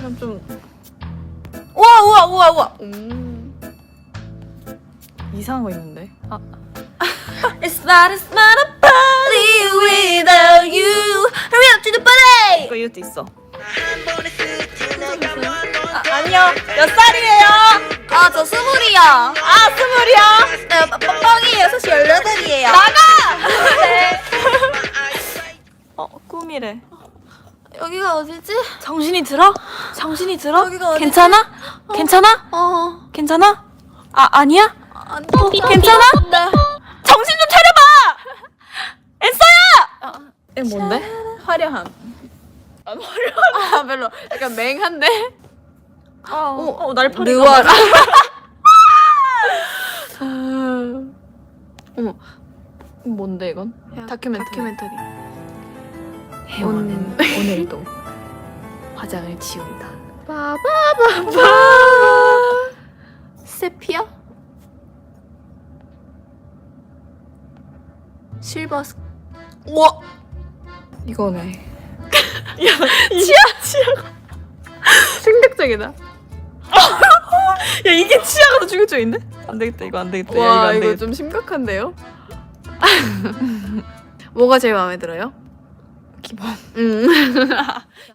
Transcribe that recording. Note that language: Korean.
그럼 좀 우와 우와 우와 우와 음. 이상한 거 있는데. 아, It's not it's not a party without you Hurry up to the party 이거 이것도 있어. 아, 아니요 몇 살이에요? 아 저 스물이요 아 스물이요? 네 뻥뻥이에요 사실 열여덟이에요 나가! 네 어, 꿈이래. 여기가 어디지? 정신이 들어? 정신이 들어? 여기가 어디지? 괜찮아? 괜찮아? 어 괜찮아? 아, 아니야? 안 괜찮아? 네. 정신 좀 차려봐! 엔서야! 이 뭔데? 화려함 아 화려함 아 별로 약간 맹한데? 어, 어, 날파리. 느와라 어머 뭔데 이건? 다큐멘터리 다큐멘터리 해원은 오늘도 화장을 지운다. 바바바바 세피아? 실버 스 우와 이거네. 충격적이다 야, 이게 치아가 더 충격적인데? 안 되겠다, 이거 안 되겠다. 야, 와안 이거 되겠다. 좀 심각한데요? 뭐가 제일 마음에 들어요? 기본. 음